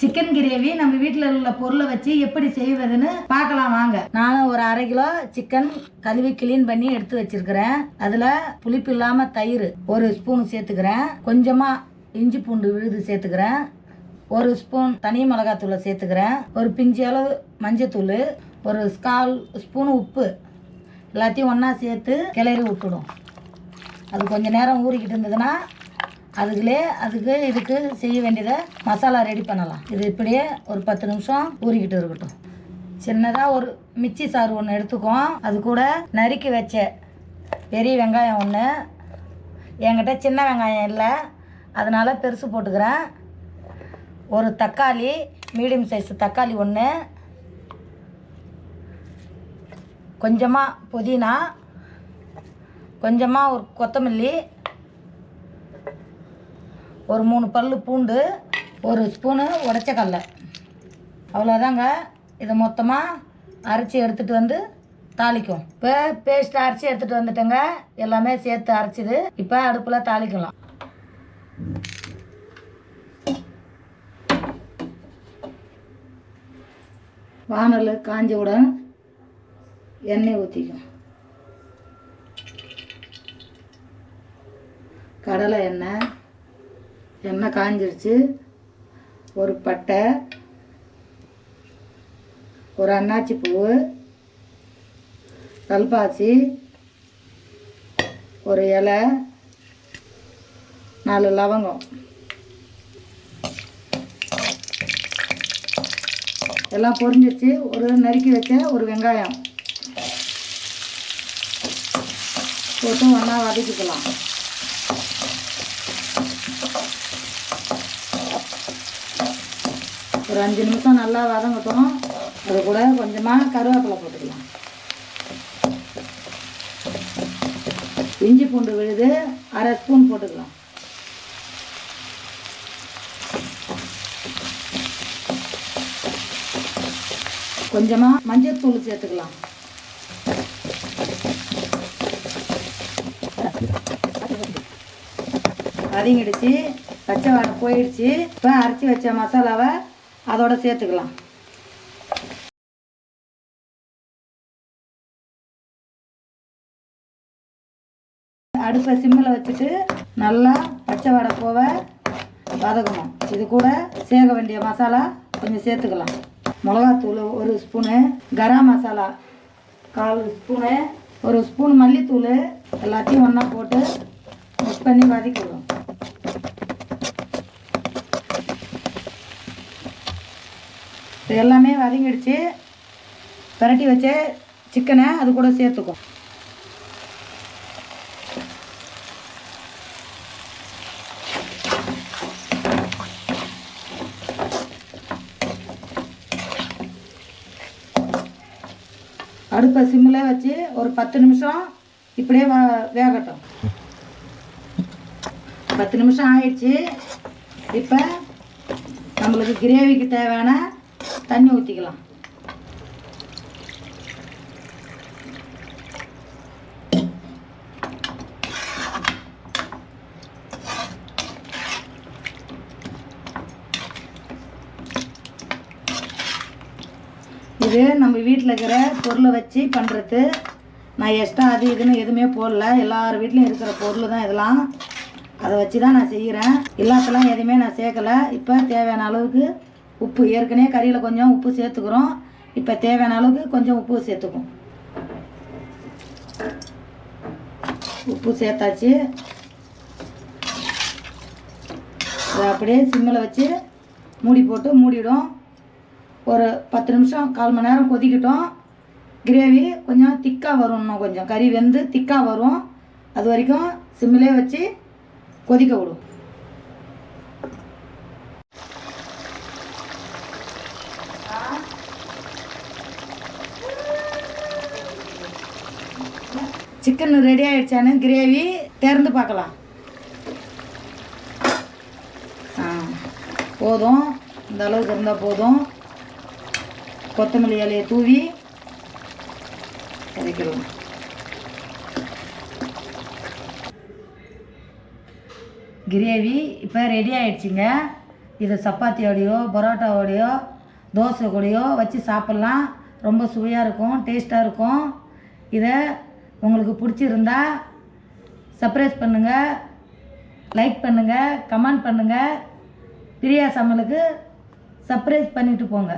Chicken gravy நம்ம வீட்டில் உள்ள பொருளை வச்சு எப்படி செய்வதுன்னு பார்க்கலாம் வாங்க. நானும் ஒரு அரை கிலோ சிக்கன் கழுவி கிளீன் பண்ணி எடுத்து வச்சிருக்கிறேன். அதில் புளிப்பு இல்லாமல் தயிர் ஒரு ஸ்பூன் சேர்த்துக்கிறேன். கொஞ்சமாக இஞ்சி பூண்டு விழுது சேர்த்துக்கிறேன். ஒரு ஸ்பூன் தனி மிளகாத்தூளை சேர்த்துக்கிறேன். ஒரு பிஞ்சு அளவு மஞ்சத்தூள் ஒரு ஸ்கால் ஸ்பூன் உப்பு. எல்லாத்தையும் ஒன்றா சேர்த்து கிளறி விட்டுடும். அது கொஞ்சம் நேரம் ஊறிக்கிட்டு இருந்ததுன்னா அதுக்குள்ளே அதுக்கு இதுக்கு செய்ய வேண்டியதை மசாலா ரெடி பண்ணலாம். இது இப்படியே ஒரு பத்து நிமிஷம் ஊறிக்கிட்டு இருக்கட்டும். சின்னதாக ஒரு மிச்சி சாறு ஒன்று எடுத்துக்குவோம். அது கூட நறுக்கி வச்ச பெரிய வெங்காயம் ஒன்று என்கிட்ட சின்ன வெங்காயம் இல்லை. அதனால் பெருசு போட்டுக்கிறேன். ஒரு தக்காளி மீடியம் சைஸ் தக்காளி ஒன்று கொஞ்சமாக புதினா கொஞ்சமாக ஒரு கொத்தமல்லி ஒரு மூணு பல் பூண்டு ஒரு ஸ்பூனு உடச்ச கடல அவ்வளோதாங்க. இதை மொத்தமாக அரைச்சி எடுத்துகிட்டு வந்து தாளிக்கும். இப்போ பேஸ்ட் அரைச்சி எடுத்துகிட்டு வந்துட்டேங்க. எல்லாமே சேர்த்து அரைச்சிது இப்போ அடுப்பில் தாளிக்கலாம். வானல் காஞ்சவுடன் எண்ணெய் ஊற்றிக்கும் கடலை எண்ணெய் எண்ணெய் காஞ்சிருச்சு. ஒரு பட்டை ஒரு அன்னாச்சி பூ கல்பாசி ஒரு இலை நாலு லவங்கம். எல்லாம் பொரிஞ்சிருச்சு. ஒரு நறுக்கி வச்ச ஒரு வெங்காயம். போட்டு ஒன்றா வதக்கிக்கலாம். ஒரு அஞ்சு நிமிஷம் நல்லா வதங்கட்டும் அது கூட கொஞ்சமாக கருவேப்பிலை போட்டுக்கலாம். இஞ்சி பூண்டு விழுது அரை ஸ்பூன் போட்டுக்கலாம். கொஞ்சமாக மஞ்சள் தூள் சேர்த்துக்கலாம் வதங்கிடுச்சு பச்சை வாடை போயிடுச்சு. இப்போ அரைச்சி வச்ச மசாலாவை அதோட சேர்த்துக்கலாம். அடுப்பை சிம்மில் வச்சுட்டு நல்லா பச்சை வடை போவ வதக்கணும். இது கூட சேர்க்க வேண்டிய மசாலா கொஞ்சம் சேர்த்துக்கலாம். மிளகாத்தூள் ஒரு ஸ்பூனு கரம் மசாலா கால் ஸ்பூனு ஒரு ஸ்பூன் மல்லித்தூள் எல்லாத்தையும் ஒன்றா போட்டு மிக்ஸ் பண்ணி வதக்கிடுவோம். இது எல்லாமே வதங்கிடுச்சு. பரட்டி வச்ச சிக்கனை அது கூட சேர்த்துக்கும் அடுப்பை சிம்மில் வச்சு ஒரு பத்து நிமிஷம் இப்படியே வ வேகட்டும். பத்து நிமிஷம் ஆயிடுச்சு. இப்போ நம்மளுக்கு கிரேவிக்கு தேவையான தண்ணி ஊற்றிக்கலாம் இது நம்ம வீட்டில் இருக்கிற பொருளை வச்சு பண்ணுறது நான் எக்ஸ்ட்ரா அது இதுன்னு எதுவுமே போடல. எல்லார் வீட்லேயும் இருக்கிற பொருள் தான் இதெல்லாம். அதை வச்சு தான் நான் செய்கிறேன் எல்லாத்தெல்லாம் எதுவுமே நான் சேர்க்கலை. இப்போ தேவையான அளவுக்கு உப்பு ஏற்கனவே கறியில் கொஞ்சம் உப்பு சேர்த்துக்கிறோம். இப்போ தேவையான அளவுக்கு கொஞ்சம் உப்பு சேர்த்துக்கும் உப்பு சேர்த்தாச்சு. அதை அப்படியே சிம்மில் வச்சு மூடி போட்டு மூடிடும். ஒரு பத்து நிமிஷம் கால் மணி நேரம் கொதிக்கட்டும். கிரேவி கொஞ்சம் திக்காக வரும் இன்னும் கொஞ்சம். கறி வெந்து திக்காக வரும். அது வரைக்கும் சிம்மிலே வச்சு கொதிக்க விடும். சிக்கன் ரெடி ஆகிடுச்சானு கிரேவி திறந்து பார்க்கலாம். ஆ போதும். இந்த அளவுக்கு இருந்தால் போதும். கொத்தமல்லி இலையை தூவி கரைக்கிறோம் கிரேவி இப்போ ரெடி ஆகிடுச்சிங்க இதை சப்பாத்தியோடையோ பரோட்டாவோடையோ தோசை கூடயோ வச்சு சாப்பிட்லாம். ரொம்ப சுவையாக இருக்கும் டேஸ்ட்டாக இருக்கும். இதை உங்களுக்கு பிடிச்சிருந்தா சப்ரைஸ் பண்ணுங்கள் லைக் பண்ணுங்கள் கமெண்ட் பண்ணுங்கள் பிரியா சமலுக்கு சப்ரைஸ் பண்ணிட்டு போங்க.